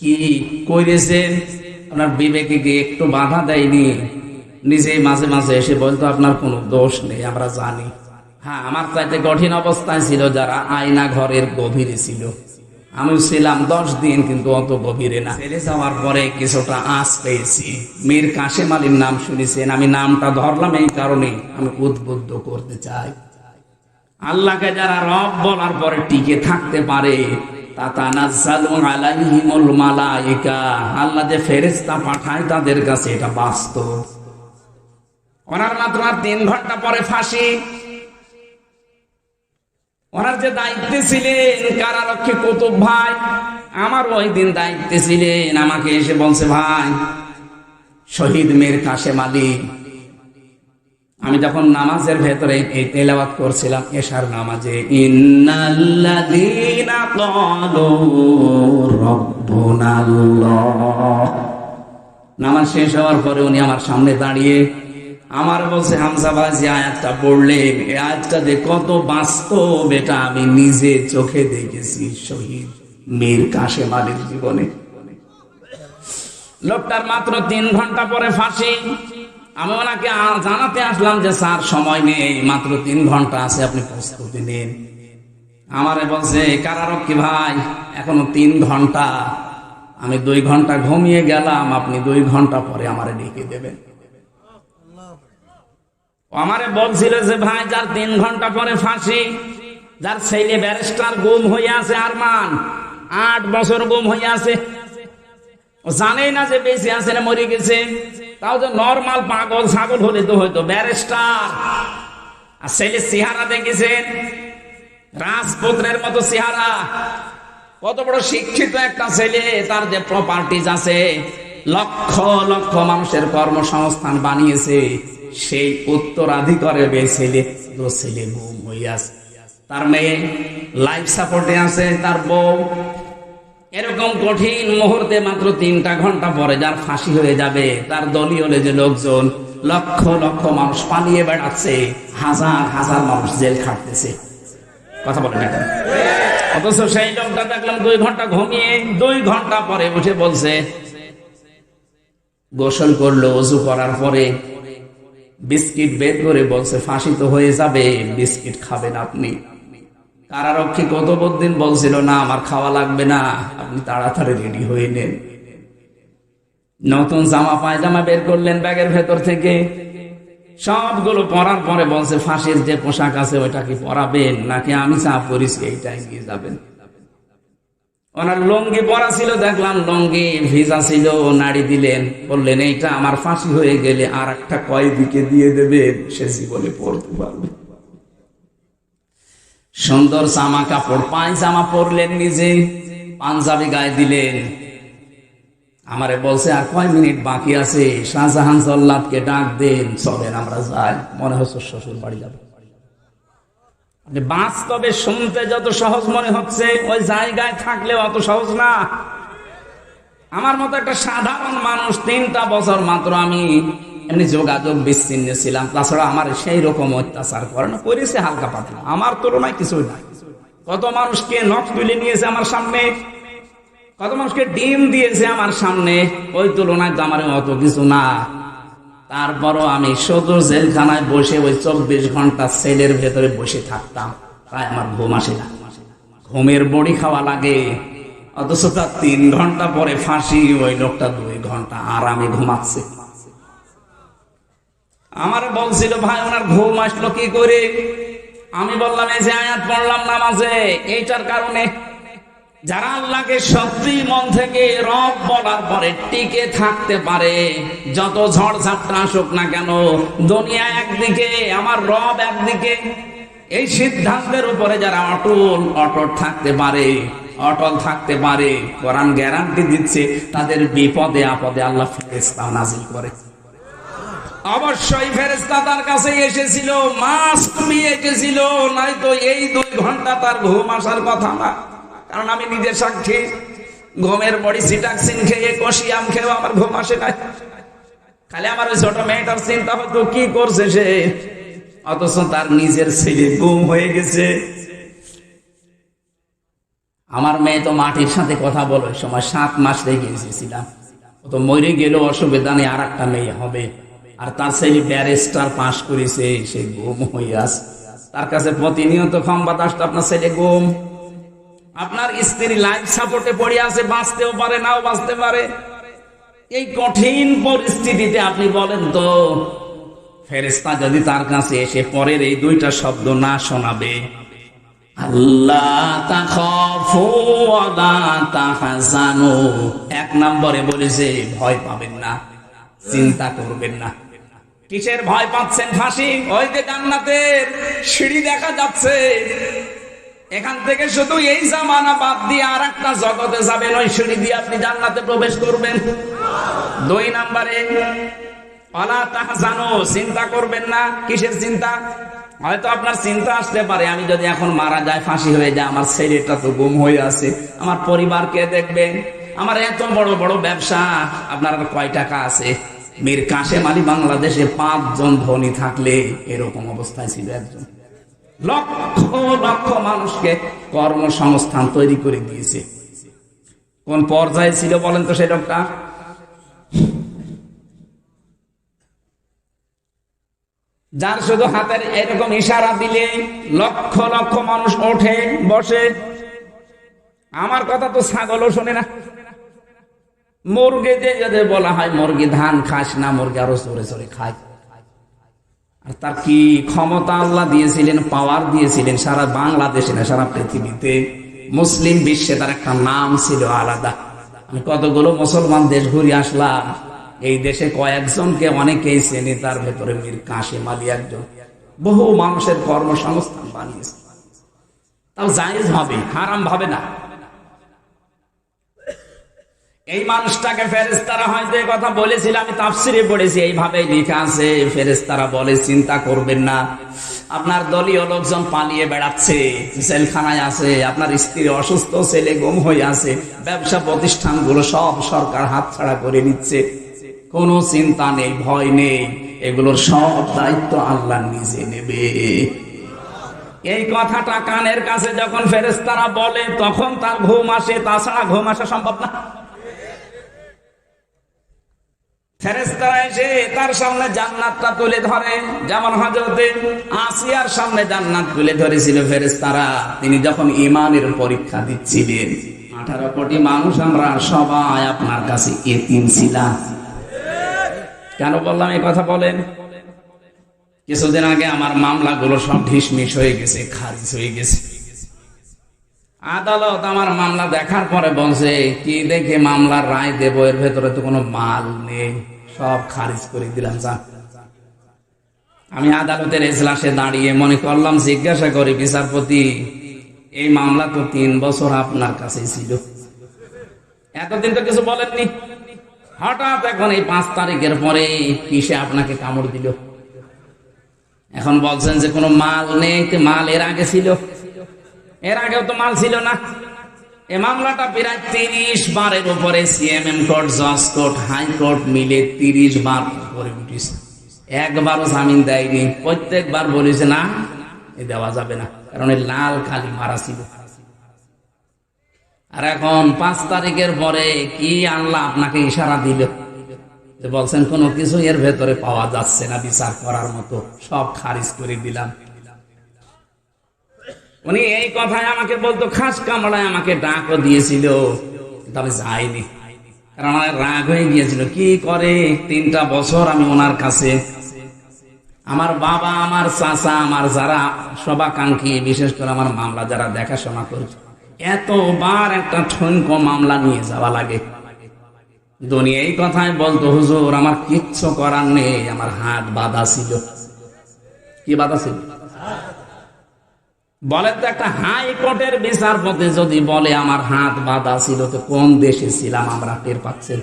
কি করেছেন আপনার বিবেকে কি একটু বাধা দেয়নি? নিজেই মাঝে মাঝে এসে বলতো, আপনার কোনো দোষ নেই, আমরা জানি। হ্যাঁ আমার চাইতে কঠিন অবস্থায় ছিল যারা আয়না ঘরের গভীরে ছিল। আমি ছিলাম দশ দিন, কিন্তু অত গভীরে না। ছেড়ে যাওয়ার পরে কিছুটা আঁচ পেয়েছি। মীর কাশেম আলীর নাম শুনেছেন, আমি নামটা ধরলাম এই কারণে আমি উদ্বুদ্ধ করতে চাই। আল্লাহকে যারা রব বলার পরে টিকে থাকতে পারে আল্লাহ যে ফেরেশতা পাঠায় তাদের কাছে, এটা ওনার তিন ঘণ্টা পরে ফাঁসি। ওনার যে দায়িত্বে ছিলেন, কারারক্ষী কুতুব ভাই, আমার ওই দিন দায়িত্বে ছিলেন। আমাকে এসে বলছে, ভাই, শহীদ মীর কাশেম আমি যখন নামাজের ভেতরে এই তেলাওয়াত করছিলাম, এশার নামাজে নামাজ শেষ হওয়ার পরে উনি আমার সামনে দাঁড়িয়ে আমার বলছে, হামজা আয়াতটা পড়লেন। এই আয়াতটা যে কত বাস্তব, এটা আমি নিজে চোখে দেখেছি শহীদ মীর কাশেম আলীর জীবনে। লোকটার মাত্র তিন ঘণ্টা পরে ফাঁসি। আমি ওনাকে জানাতে আসলাম যে, স্যার, সময় নেই, মাত্র তিন ঘণ্টা আছে, আপনি প্রস্তুতি নিন। আমারে বলছে, কারারক্ষী ভাই, এখনও তিন ঘণ্টা। আমি দুই ঘণ্টা ঘুমিয়ে গেলাম, আপনি দুই ঘণ্টা পরে আমারে ডেকে দেবেন। আমারে বলছিল যে, ভাই, যার তিন ঘণ্টা পরে ফাঁসি, যার ছেলে ব্যারিস্টার গুম হয়ে আছে, আরমান, আট বছর গুম হয়ে আছে জানেই না যে বেঁচে আছে না মরে গেছে। তাও যে নর্মাল পাগল, ছাগল হলে তো হয়তো ব্যারিস্টার আর ছেলে চেহারা দেখেছেন? রাজপুত্রের মতো চেহারা। কত বড় শিক্ষিত একটা ছেলে, তার যে প্রপার্টিজ আছে, লক্ষ লক্ষ মানুষের কর্মসংস্থান বানিয়েছে। সেই উত্তরাধিকারে বে ছেলে ছেলে গুম হইয়াছে তার মেয়ে লাইফ সাপোর্টে আছে, তার বউ এরকম কঠিন মুহূর্তে মাত্র তিনটা ঘণ্টা পরে যার ফাঁসি হয়ে যাবে, তার দলীয় যে লোকজন লক্ষ লক্ষ মানুষ পালিয়ে বেড়াচ্ছে, হাজার হাজার মানুষ জেল খাটতেছে। কথা বলেন এখন। অথচ সেই লোকটা দেখলাম দুই ঘণ্টা ঘুমিয়ে দুই ঘণ্টা পরে উঠে বলছে, গোসল করল অজু করার পরে বিস্কিট বের করে বলছে, ফাঁসি তো হয়ে যাবে, বিস্কিট খাবেন আপনি। কারারক্ষী কত দিন বলছিল, না, আমার খাওয়া লাগবে না। আপনি তাড়াতাড়ি রেডি হয়ে নেন। নতুন জামা, পায়জামা বের করলেন ব্যাগের ভেতর থেকে। সবগুলো পরার পরে বলছে, ফাঁসির যে পোশাক আছে, ওইটা কি পরাবেন? নাকি আমি চা পরিছি, এইটাই নিয়ে যাবেন? ওনার লঙ্গি পরা ছিল, দেখলাম লঙ্গি ভিজা ছিল, নাড়ি দিলেন, বললেন, এইটা আমার ফাঁসি হয়ে গেলে আর একটা কয়েদিকে দিয়ে দেবেন, সে জীবনে পড়তে পারবে। সুন্দর জামা কাপড় পায়জামা পরলেন নিজে। পাঞ্জাবি গায়ে দিলেন। আমারে বলছে, আর কয় মিনিট বাকি আছে? শাহজাহান জল্লাদকে ডাক দেন। চলেন, আমরা যাই। মনে হচ্ছে শ্বশুর বাড়ি যাব। বাস্তবে শুনতে যত সহজ মনে হচ্ছে, ওই জায়গায় থাকলে অত সহজ না। আমার মতো একটা সাধারণ মানুষ তিনটা বছর মাত্র আমি এমনি যোগাযোগ বিচ্ছিন্ন ছিলাম। তাছাড়া আমার সেই রকম অত্যাচার করে না করেছে হালকা পাতলা। আমার তুলনায় কিছুই নাই। কত মানুষকে নখ তুলে নিয়েছে আমার সামনে, কত মানুষকে ডিম দিয়েছে আমার সামনে, ওই তুলনায় তো আমার অত কিছু না। তারপরও আমি শুধু জেলখানায় বসে ওই চব্বিশ ঘণ্টা সেলের ভেতরে বসে থাকতাম। তাই আমার ঘুম আসে না। ঘুমের বড়ি খাওয়া লাগে। অথচ তার তিন ঘণ্টা পরে ফাঁসি, ওই লোকটা দুই ঘণ্টা আরামে ঘুমাচ্ছে। আমার বলছিল ভাই, ওনার ঘুম আসলো কি করে? আমি বললাম, এই যে আয়াত পড়লাম নামাজে, এইটার কারণে যারা আল্লাহকে সত্যি মন থেকে রব বলার পরে টিকে থাকতে পারে, যত ঝড় ঝাপটা আসুক না কেন, দুনিয়া একদিকে, আমার রব একদিকে, এই সিদ্ধান্তের উপরে যারা অটল অটল থাকতে পারে, অটল থাকতে পারে, কোরআন গ্যারান্টি দিচ্ছে, তাদের বিপদে আপদে আল্লাহ ফেরেস্তা নাজিল করে। অবশ্যই ফেরেস্তা তার কাছে এসেছিল মাস কমিয়ে এসেছিল নাই তো এই দুই ঘণ্টা তার ঘুম আসার কথা না। কারণ আমি নিজের সাক্ষী ঘুমের বড়ি সিটাক্সিন খেয়ে কষিয়াম খেয়ে আমার ঘুম আসে নাই। খালি আমার ওই ছোট মেয়েটার চিন্তা হতো, কি করছে সে? অথচ তার নিজের ছেলে গুম হয়ে গেছে। আমার মেয়ে তো মাটির সাথে কথা বলো, সময় সাত মাস রেখে এসেছিলাম ও তো মরে গেলেও অসুবিধা নেই আর একটা মেয়ে হবে। আর তার ছেলে ব্যারিস্টার পাশ করেছে, সে গুম আছে। তার কাছে প্রতিনিয়ত সংবাদ আসতো, আপনার ছেলে গুম। আপনার স্ত্রী লাইফ সাপোর্টে পড়ে আছে, বাঁচতেও পারে, নাও বাঁচতে পারে। এই কঠিন পরিস্থিতিতে আপনি বলেন তো ফেরেস্তা যদি তার কাছে এসে পরের এই দুইটা শব্দ না শোনাবে এক নম্বরে বলেছে, ভয় পাবেন না, চিন্তা করবেন না। কিসের ভয় পাচ্ছেন ফাঁসি? ওই যে জান্নাতের সিঁড়ি দেখা যাচ্ছে। এখান থেকে শুধু এই জামানা বাদ দিয়ে আর একটা জগতে যাবেন, ওই সিঁড়ি দিয়ে আপনি জান্নাতে প্রবেশ করবেন। দুই নাম্বারে, অলা তাহজানো চিন্তা করবেন না। কিসের চিন্তা? হয়তো আপনার চিন্তা আসতে পারে, আমি যদি এখন মারা যায়, ফাঁসি হয়ে যায়, আমার ছেলেটা তো গুম হয়ে আছে। আমার পরিবার কে দেখবে? আমার এত বড় বড় ব্যবসা, আপনার কয় টাকা আছে? মীর কাশেম আলী বাংলাদেশে পাঁচজন ধনী থাকলে এরকম অবস্থায় ছিল একজন। লক্ষ লক্ষ মানুষকে কর্মসংস্থান তৈরি করে দিয়েছে। কোন পর্যায়ে ছিল বলেন তো সেই লোকটা? যার শুধু হাতের এরকম ইশারা দিলে লক্ষ লক্ষ মানুষ ওঠে, বসে। আমার কথা তো ছাগলও শোনে না। মুরগি যে যদি বলা হয়, মুরগি ধান খাস না, মুরগি আরও চড়ে চড়ে খায়। আর তার কি ক্ষমতা আল্লাহ দিয়েছিলেন পাওয়ার দিয়েছিলেন, সারা বাংলাদেশে না, সারা পৃথিবীতে। মুসলিম বিশ্বে তার একটা নাম ছিল আলাদা। আমি কতগুলো মুসলমান দেশ ঘুরে আসলাম, এই দেশে কয়েকজনকে অনেকেই চেনে, তার ভেতরে মীর কাশিম আলী একজন। বহু মানুষের কর্মসংস্থান বানিয়েছে। তাও জায়েজ হবে, হারাম ভাবে না। এই মানুষটাকে ফেরেস্তারা হয়তো এই কথা বলেছিল, আমি তাফসিরে পড়েছি এইভাবে লেখা আছে ফেরেস্তারা বলে, চিন্তা করবেন না, আপনার দলীয় লোকজন পালিয়ে বেড়াচ্ছে, জেলখানায় আছে, আপনার স্ত্রী অসুস্থ, ছেলে গুম হয়ে আছে, ব্যবসা প্রতিষ্ঠানগুলো সব সরকার হাতছাড়া করে নিচ্ছে কোনো চিন্তা নেই, ভয় নেই, এগুলোর সব দায়িত্ব আল্লাহ নিজে নেবে। এই কথাটা কানের কাছে যখন ফেরেস্তারা বলে, তখন তার ঘুম আসে, তাছাড়া ঘুম আসা সম্ভব না। এসে তার সামনে তুলে ধরে। যেমন জান্নাত তুলে ধরেছিল ফেরেস্তারা তিনি যখন ইমানের পরীক্ষা দিচ্ছিলেন, আঠারো কোটি মানুষ আমরা সবাই আপনার কাছে কেন বললাম এই কথা বলেন? কিছুদিন আগে আমার মামলাগুলো সব ঢিসমিস হয়ে গেছে, খারিজ হয়ে গেছে। আদালত আমার মামলা দেখার পরে বলছে, কি দেখে মামলার রায় দেব? এর ভেতরে তো কোনো মাল নেই। সব খারিজ করে দিলাম যা আমি আদালতের এজলাসে দাঁড়িয়ে মনে করলাম, জিজ্ঞাসা করি, বিচারপতি, এই মামলা তো তিন বছর আপনার কাছে ছিল। এতদিন তো কিছু বলেননি। হঠাৎ এখন এই পাঁচ তারিখের পরে কিসে আপনাকে কামড় দিল? এখন বলছেন যে, কোনো মাল নেই মাল এর আগে ছিল। এর আগেও তো মাল ছিল না। এ মামলাটা প্রায় তিরিশ বারের উপরে সিএমএম কোর্ট, জজ কোর্ট হাইকোর্ট মিলে তিরিশ বার করে উঠিছে। একবারও জামিন দেয়নি। প্রত্যেকবার বলেছে, না, এ দেওয়া যাবে না। কারণ এই লাল খালি মারা ছিল। আর এখন পাঁচ তারিখের পরে কি আল্লাহ আপনাকে ইশারা দিল বলছেন, কোনো কিছু এর ভেতরে পাওয়া যাচ্ছে না, বিচার করার মতো সব খারিজ করে দিলাম। উনি এই কথায় আমাকে বলতো, খাস কামড়ায় আমাকে ডাকও দিয়েছিল। তবে যাইনি। কারণ আমার রাগ হয়ে গিয়েছিল, কি করে? তিনটা বছর আমি ওনার কাছে আমার বাবা, আমার চাচা, আমার যারা সবাকাঙ্ক্ষী বিশেষ করে আমার মামলা যারা দেখাশোনা করছে এতবার একটা ঠনক মামলা নিয়ে যাওয়া লাগে। দুনিয়া এই কথাই বলতো, হুজুর, আমার কিচ্ছু করার নেই, আমার হাত বাধা ছিল। কি বাধা ছিল? বলেন তো একটা হাইকোর্টের বিচারপতি যদি বলে, আমার হাত বাঁধা ছিল তো কোন দেশে ছিলাম আমরা? টের পাচ্ছেন?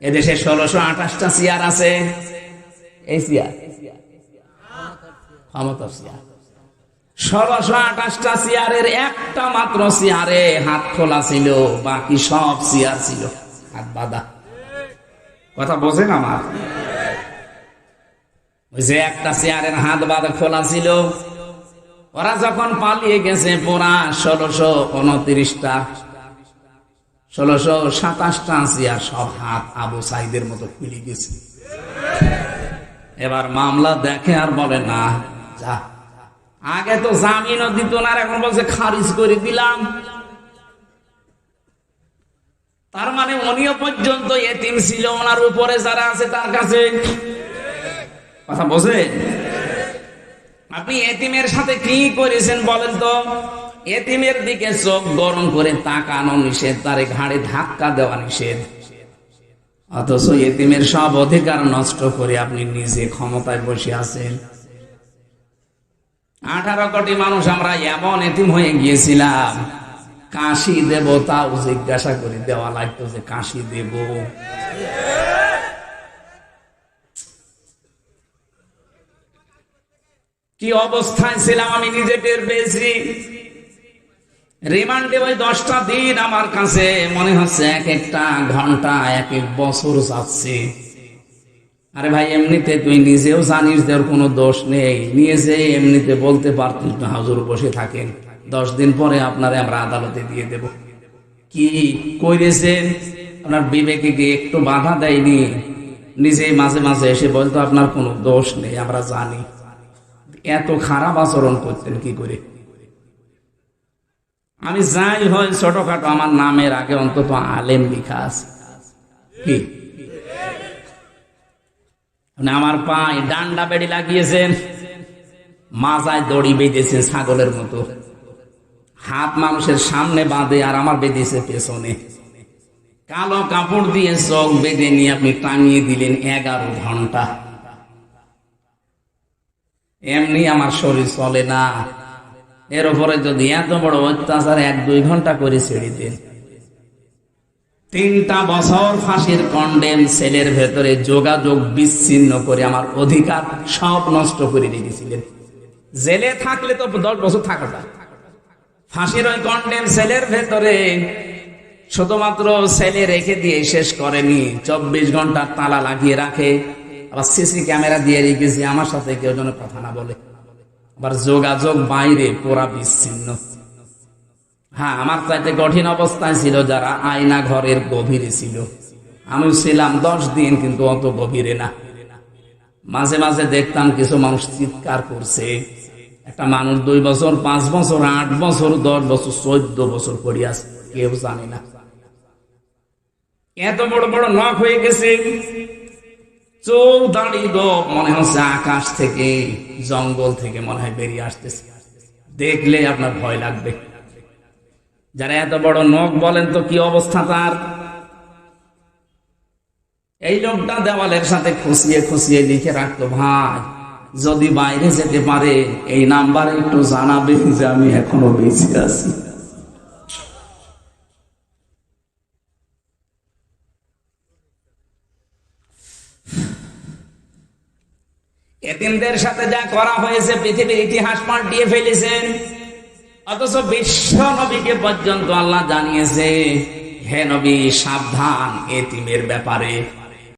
এদেশে ষোলোশো আঠাশটা চেয়ার আছে। এই চেয়ার ক্ষমতার চেয়ার ষোলোশো আঠাশটা চেয়ারের একটা মাত্র চেয়ারে হাত খোলা ছিল, বাকি সব চেয়ার ছিল। হাত বাঁধা। কথা বোঝেন আমার? ওই যে একটা চেয়ারের হাত বাঁধা খোলা ছিল ওরা যখন পালিয়ে গেছে পোড়া ষোলোশো উনত্রিশটা, ষোলোশো সাতাশটা আর সব হাত আবু সাইদের মতো খুলে গেছে। এবার মামলা দেখে আর বলে, না, যা। আগে তো জামিনও দিত না এখন বলছে, খারিজ করে দিলাম। তার মানে উনিও পর্যন্ত এতিম ছিল, ওনার উপরে যারা আছে তার কাছে কথা বোঝে? আপনি এতিমের সাথে কি করেছেন বলেন তো? এতিমের দিকে চোখ গরম করে তাকানো নিষেধ, তারে ঘাড়ে ধাক্কা দেওয়া নিষেধ। অথচ এতিমের সব অধিকার নষ্ট করে আপনি নিজে ক্ষমতায় বসে আছেন। আঠারো কোটি মানুষ আমরা এমন এতিম হয়ে গিয়েছিলাম। কাশি দেব তাও জিজ্ঞাসা করে দেওয়া লাগতো যে কাশি দেব। কি অবস্থায় ছিলাম আমি নিজে টের পেয়েছি। রিমান্ডে ওই দশটা দিন আমার কাছে মনে হচ্ছে এক একটা ঘণ্টা, এক এক বছর যাচ্ছে। আরে ভাই, এমনিতে তুই নিজেও জানিস ওর কোনো দোষ নেই। নিয়ে যে এমনিতে বলতে পারতিস না, হাজুর বসে থাকেন। দশ দিন পরে আপনারে আমরা আদালতে দিয়ে দেব। কি করেছেন আপনার বিবেকে কি একটু বাধা দেয়নি? নিজেই মাঝে মাঝে এসে বলতো, আপনার কোনো দোষ নেই, আমরা জানি। এত খারাপ আচরণ করতেন কি করে? আমি যাই হয় ছোটখাটো, আমার নামের আগে অন্তত আলেম লিখা আছে। কি? আমার পায়ে ডান্ডা বেড়ি লাগিয়েছেন, মাজায় দড়ি বেঁধেছে ছাগলের মতো। হাত মানুষের সামনে বাঁধে আর আমার বেঁধেছে পেছনে। কালো কাপড় দিয়ে চোখ বেঁধে নিয়ে আপনি টাঙিয়ে দিলেন এগারো ঘণ্টা। এমনি আমার শরীর চলে না। এর উপরে যদি এত বড় অত্যাচার এক দুই ঘণ্টা করে ছেড়ে তিনটা বছর ফাঁসির কন্ডেম সেলের ভেতরে যোগাযোগ বিচ্ছিন্ন করে আমার অধিকার সব নষ্ট করে রেখেছিলেন। জেলে থাকলে তো দশ বছর থাকা যায় ফাঁসির ওই কন্ডেম সেলের ভেতরে শুধুমাত্র সেলে রেখে দিয়ে শেষ করেনি, চব্বিশ ঘণ্টা তালা লাগিয়ে রাখে আবার সিসি ক্যামেরা দিয়ে রেখেছি, আমার সাথে কেউ যেন কথা না বলে। আবার যোগাযোগ বাইরে, পুরা বিচ্ছিন্ন। হ্যাঁ আমার চাইতে কঠিন অবস্থায় ছিল যারা আয়না ঘরের গভীরে ছিল। আমি ছিলাম দশ দিন, কিন্তু অত গভীরে না। মাঝে মাঝে দেখতাম কিছু মানুষ চিৎকার করছে। একটা মানুষ দুই বছর, পাঁচ বছর, আট বছর, দশ বছর, চোদ্দ বছর পড়িয়াছে কেউ জানে না। এত বড় বড় নখ হয়ে গেছে। চোখ দাঁড়িয়ে মনে হচ্ছে আকাশ থেকে, জঙ্গল থেকে মনে হয় বেরিয়ে আসতেছে। দেখলে আপনার ভয় লাগবে। যারা এত বড় নখ বলেন তো কি অবস্থা তার? এই লোকটা দেওয়ালের সাথে খুশিয়ে খুশিয়ে লিখে রাখতো ভাই, যদি বাইরে যেতে পারে, এই নাম্বারে একটু জানাবে যে আমি এখনও বেঁচে আছি। এতিমদের সাথে যা করা হয়েছে, পৃথিবীর ইতিহাস পাল্টিয়ে ফেলেছেন। অথচ বিশ্ব নবীকে পর্যন্ত আল্লাহ জানিয়েছে, হে নবী, সাবধান এতিমের ব্যাপারে।